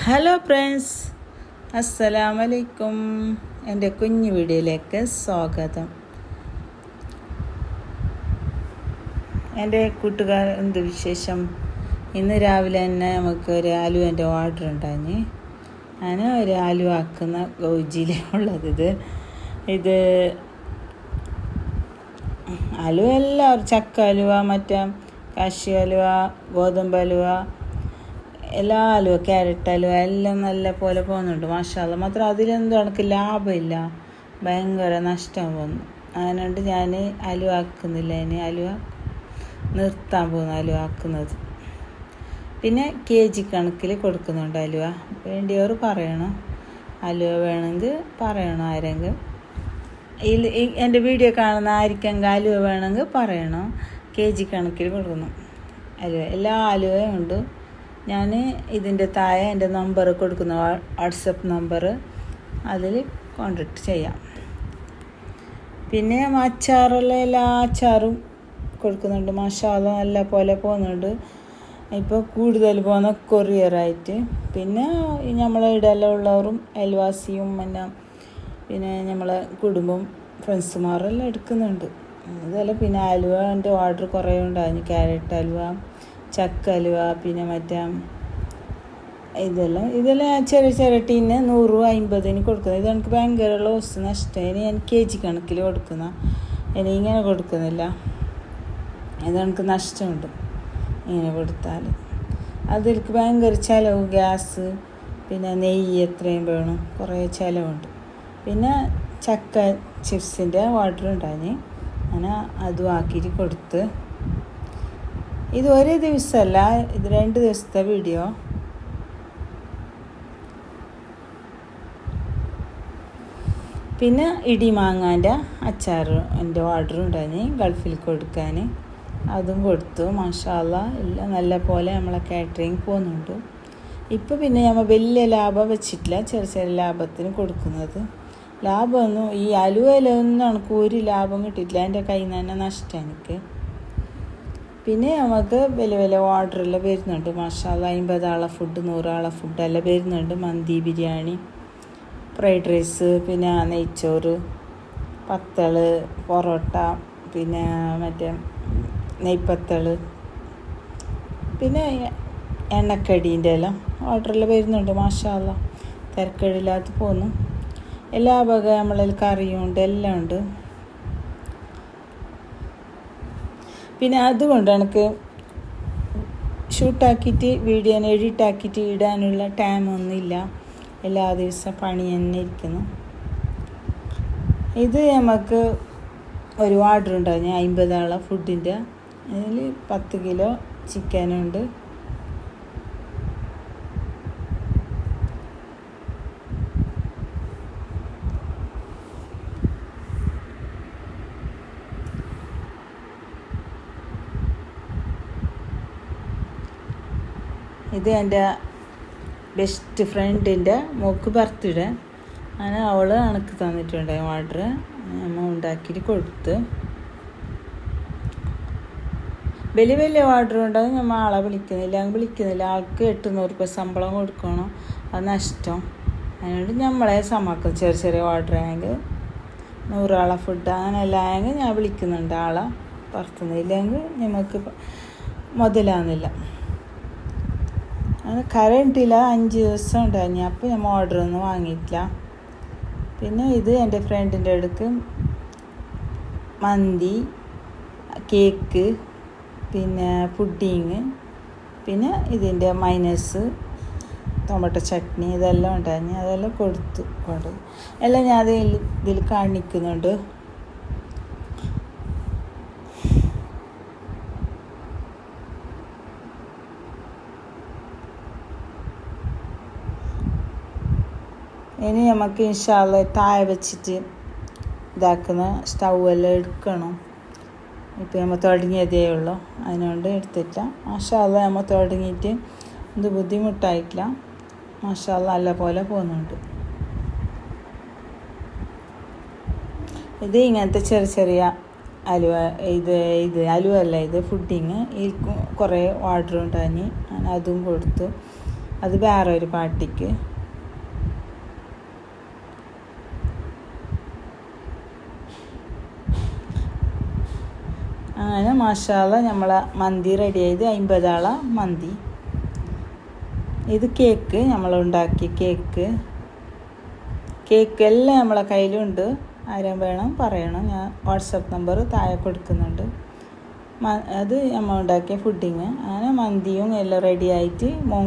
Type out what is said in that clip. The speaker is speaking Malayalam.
ഹലോ ഫ്രണ്ട്സ് അസ്സലാമലൈക്കും എന്റെ കുഞ്ഞു വീഡിയോയിലേക്ക് സ്വാഗതം. എന്റെ കൂട്ടുകാർ എന്ത് വിശേഷം? ഇന്ന് രാവിലെ തന്നെ നമുക്ക് ഒരു ആലുവേന്റെ ഓർഡർ ഉണ്ടായി ഞാൻ ഒരു ആലു ആക്കുന്ന ഗൗജിയിലുള്ളത് ഇത്. ഇത് അലുവ എല്ലാവരും ചക്ക അലുവ മറ്റേ കാശി അലുവ ഗോതമ്പ് അലുവ എല്ലാ അലുവ ക്യാരറ്റ് അലുവ എല്ലാം നല്ല പോലെ പോകുന്നുണ്ട് മാഷാല്ല മാത്രം അതിലെന്തോ എനിക്ക് ലാഭമില്ല. ഭയങ്കര നഷ്ടം വന്നു. അതുകൊണ്ട് ഞാൻ അലുവ ആക്കുന്നില്ല. ഇനി അലുവ നിർത്താൻ പോകുന്നു അലുവ ആക്കുന്നത്. പിന്നെ കെ ജി കണക്കിൽ കൊടുക്കുന്നുണ്ട് അലുവ വേണ്ടിയവർ പറയണം. അലുവ വേണമെങ്കിൽ പറയണം ആരെങ്കിലും. ഇതിൽ എന്റെ വീഡിയോ കാണുന്ന ആർക്കെങ്കിൽ അലുവ വേണമെങ്കിൽ പറയണം. കെ ജി കണക്കിൽ കൊടുക്കണം അലുവ എല്ലാ അലുവയും ഉണ്ട്. ഞാൻ ഇതിന്റെ താഴെ എന്റെ നമ്പർ കൊടുക്കുന്ന വാട്സപ്പ് നമ്പർ അതിൽ കോണ്ടാക്ട് ചെയ്യാം. പിന്നെ അച്ചാറുള്ള എല്ലാ അച്ചാറും കൊടുക്കുന്നുണ്ട്. മസാല നല്ല പോലെ പോകുന്നുണ്ട്. ഇപ്പോൾ കൂടുതൽ പോകുന്ന കൊറിയറായിട്ട് പിന്നെ നമ്മളെ ഇടയെല്ലാം ഉള്ളവരും അയൽവാസിയും പിന്നെ പിന്നെ നമ്മളെ കുടുംബം ഫ്രണ്ട്സുമാരെല്ലാം എടുക്കുന്നുണ്ട്. അതല്ല പിന്നെ അലുവന്റെ ഓർഡർ കുറേ ഉണ്ടായിരുന്നു. ക്യാരറ്റ് അലുവ ചക്ക അലുവ പിന്നെ മറ്റേ ഇതെല്ലാം ഇതെല്ലാം ചെറിയ ചെറിയ ടീന് നൂറ് അമ്പതിന് കൊടുക്കുന്നത്. ഇത് എനിക്ക് ഭയങ്കര ലോസ് നഷ്ടം. ഇനി ഞാൻ കെ ജി കണക്കിൽ കൊടുക്കുന്ന ഇനി ഇങ്ങനെ കൊടുക്കുന്നില്ല. ഇത് എനിക്ക് നഷ്ടമുണ്ട് ഇങ്ങനെ കൊടുത്താൽ. അതിലേക്ക് ഭയങ്കര ചിലവ് ഗ്യാസ് പിന്നെ നെയ്യ് എത്രയും വേണം കുറേ ചിലവുണ്ട്. പിന്നെ ചക്ക ചിപ്സിന്റെ ഓർഡർ ഉണ്ടായി അങ്ങനെ അതും ആക്കിയിട്ട് കൊടുത്ത് ഇത് ഒരേ ദിവസമല്ല ഇത് രണ്ട് ദിവസത്തെ വീഡിയോ പിന്നെ ഇടി മാങ്ങാന്റെ അച്ചാർ എന്റെ ഓർഡർ ഉണ്ടായി ഗൾഫിൽ കൊടുക്കാൻ അതും കൊടുത്തു മാഷാല്ല എല്ലാം നല്ല പോലെ നമ്മളെ കാറ്ററിങ് പോകുന്നുണ്ട്. ഇപ്പോൾ പിന്നെ നമ്മൾ വലിയ ലാഭം വെച്ചിട്ടില്ല ചെറിയ ചെറിയ ലാഭത്തിന് കൊടുക്കുന്നത്. ലാഭമൊന്നും ഈ അലുവയിലൊന്നും എനിക്ക് ഒരു ലാഭം കിട്ടിയിട്ടില്ല എന്റെ കയ്യിൽ നിന്ന് തന്നെ നഷ്ടം എനിക്ക്. പിന്നെ നമുക്ക് വലിയ വലിയ ഓർഡറെല്ലാം വരുന്നുണ്ട്. മസാല അമ്പതാളെ ഫുഡ് നൂറാളെ ഫുഡെല്ലാം വരുന്നുണ്ട്. മന്തി ബിരിയാണി ഫ്രൈഡ് റൈസ് പിന്നെ നെയ്ച്ചോറ് പത്തൾ പൊറോട്ട പിന്നെ മറ്റേ നെയ്പ്പത്തൾ പിന്നെ എണ്ണക്കടീന്റെ എല്ലാം ഓർഡറെല്ലാം വരുന്നുണ്ട്. മാഷാല്ല തിരക്കടില്ലാത്ത പോന്നു എല്ലാ വക നമ്മളിൽ കറിയുണ്ട് എല്ലാം ഉണ്ട്. പിന്നെ അതുകൊണ്ട് എനിക്ക് ഷൂട്ടാക്കിയിട്ട് വീഡിയോ എഡിറ്റ് ആക്കിയിട്ട് ഇടാനുള്ള ടൈമൊന്നുമില്ല എല്ലാ ദിവസവും പണി തന്നെ ഇരിക്കുന്നു. ഇത് നമുക്ക് ഒരു ഓർഡർ ഉണ്ടായിരുന്നു അമ്പതാളെ ഫുഡിന്റെ അതിൽ പത്ത് കിലോ ചിക്കനുണ്ട് ഇത് എന്റെ ബെസ്റ്റ് ഫ്രണ്ടിന്റെ മോക്ക് ബർത്ത്ഡേ അങ്ങനെ അവൾ എനിക്ക് തന്നിട്ടുണ്ട് ഓർഡർ നമ്മൾ ഉണ്ടാക്കിയിട്ട് കൊടുത്ത്. വലിയ വലിയ ഓർഡർ ഉണ്ടാകും നമ്മൾ ആളെ വിളിക്കുന്നില്ല. അങ്ങ് വിളിക്കുന്നില്ല. ആൾക്ക് എട്ടുന്നൂറ് രൂപ ശമ്പളം കൊടുക്കണം. അത് നഷ്ടം. അതുകൊണ്ട് നമ്മളെ സമാക്കും. ചെറിയ ചെറിയ ഓർഡർ ആയെങ്കിൽ നൂറാളെ ഫുഡ് അങ്ങനെയെല്ലാം ആയെങ്കിൽ ഞാൻ വിളിക്കുന്നുണ്ട് ആളെ. പുറത്തുനിന്നില്ലെങ്കിൽ നമുക്ക് മുതലാകുന്നില്ല അത് കറണ്ടില്ല അഞ്ച് ദിവസം ഉണ്ടായിരുന്നു അപ്പോൾ ഞാൻ ഓർഡറൊന്നും വാങ്ങിയിട്ടില്ല. പിന്നെ ഇത് എന്റെ ഫ്രണ്ടിന്റെ അടുക്ക് മന്തി കേക്ക് പിന്നെ പുഡിങ് പിന്നെ ഇതിന്റെ മൈനസ് ടൊമാറ്റോ ചട്നി ഇതെല്ലാം ഉണ്ടായിരുന്നു അതെല്ലാം കൊടുത്തു. കൊണ്ട് എല്ലാം ഞാൻ അതിൽ ഇതിൽ കാണിക്കുന്നുണ്ട്. ഇനി നമുക്ക് ഇൻഷാല്ല താഴെ വെച്ചിട്ട് ഇതാക്കുന്ന സ്റ്റൗ എല്ലാം എടുക്കണം. ഇപ്പോൾ നമ്മൾ തുടങ്ങിയതേ ഉള്ളൂ. അതിനുകൊണ്ട് എടുത്തില്ല മാഷാല്ല നമ്മൾ തുടങ്ങിയിട്ട് ഇത് ബുദ്ധിമുട്ടായിട്ടില്ല. മാഷാല്ല നല്ല പോലെ പോകുന്നുണ്ട്. ഇത് ഇങ്ങനത്തെ ചെറിയ ചെറിയ അലുവ ഇത് ഇത് അലുവ അല്ല ഇത് ഫുഡിങ്. ഈ കുറേ ഓർഡർ ഉണ്ടായി അതും കൊടുത്തു. അത് വേറെ ഒരു പാർട്ടിക്ക്. അങ്ങനെ മാഷാള നമ്മളെ മന്തി റെഡി ആയത് അമ്പതാള മന്തി. ഇത് കേക്ക് നമ്മൾ ഉണ്ടാക്കി കേക്ക് കേക്ക് എല്ലാം നമ്മളെ കയ്യിലുണ്ട്. ആരും വേണം പറയണം. ഞാൻ വാട്സപ്പ് നമ്പർ താഴെ കൊടുക്കുന്നുണ്ട്. അത് നമ്മൾ ഉണ്ടാക്കിയ ഫുഡിങ് അങ്ങനെ മന്തിയും എല്ലാം റെഡി ആയിട്ട് മോൻ